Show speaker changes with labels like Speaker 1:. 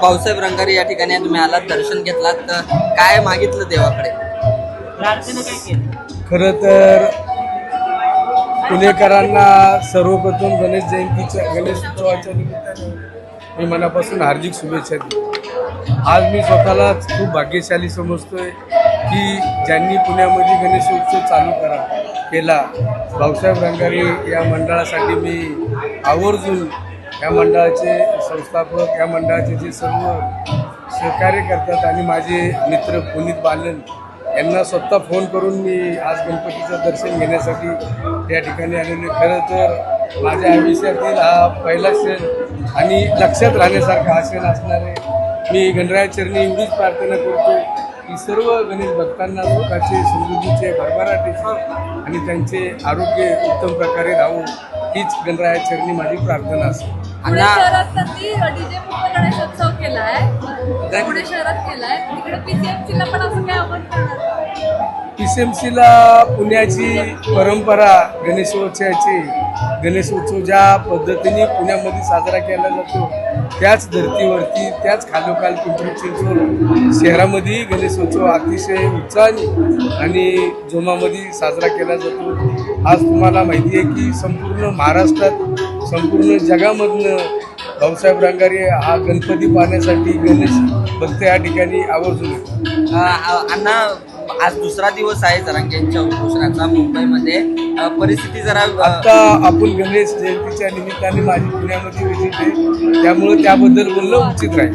Speaker 1: भाऊसाहेब रंगारी या ठिकाणी तुम्ही आलात दर्शन घेतलात. तर काय मागितलं देवाकडे?
Speaker 2: प्रार्थना काय केली?
Speaker 3: खरं तर पुणेकरांना सर्वप्रथम गणेश जयंतीच्या गणेश उत्सवाच्या निमित्ताने मी मनापासून हार्दिक शुभेच्छा देतो. आज मी स्वतःलाच खूप भाग्यशाली समजतोय की ज्यांनी पुण्यामध्ये गणेश उत्सव चालू करा केला. भाऊसाहेब रंगारी या मंडळासाठी मी आवर्जून या मंडळाचे संस्थापक या मंडळाचे जे सर्व सहकार्य करतात आणि माझे मित्र पुनीत बालन यांना स्वतः फोन करून मी आज गणपतीचं दर्शन घेण्यासाठी त्या ठिकाणी आलेलो खरं तर माझ्या आयुष्यातील हा पहिला क्षण आणि लक्षात राहण्यासारखा हा क्षण असणार आहे. मी गणरायाचरणी एवढीच प्रार्थना करतो की सर्व गणेश भक्तांना लोकांचे समृद्धीचे भरभराटीचे आणि त्यांचे आरोग्य उत्तम प्रकारे राहून हीच गणरायाचरणी माझी प्रार्थना असते
Speaker 4: पुणे शहरात त्यांनी डीजे मुक्त गणेशोत्सव केलाय. पुणे शहरात केलाय. तिकडे पीसीएमसी ला पण असं काय करणार
Speaker 3: पी सी एम सीला पुण्याची परंपरा गणेशोत्सवाची गणेशोत्सव ज्या पद्धतीने पुण्यामध्ये साजरा केला जातो त्याच धर्तीवरती त्याच खालोखाल पिंपरी चिंचवड शहरामध्ये गणेशोत्सव अतिशय उत्साहाने आणि जोमामध्ये साजरा केला जातो. आज तुम्हाला माहिती आहे की संपूर्ण महाराष्ट्रात संपूर्ण जगामधनं भाऊसाहेब रंगारी हा गणपती पाहण्यासाठी गणेश भक्त या ठिकाणी आवर्जून
Speaker 1: अण्णा आज दुसरा दिवस आहे जरांगेंच्या उपोषणाचा मुंबईमध्ये. अ, परिस्थिती जरा
Speaker 3: आता आपण गणेश जयंतीच्या निमित्ताने माझी पुण्यामध्ये विजिट आहे. त्यामुळे त्याबद्दल बोलणं उचित राहील.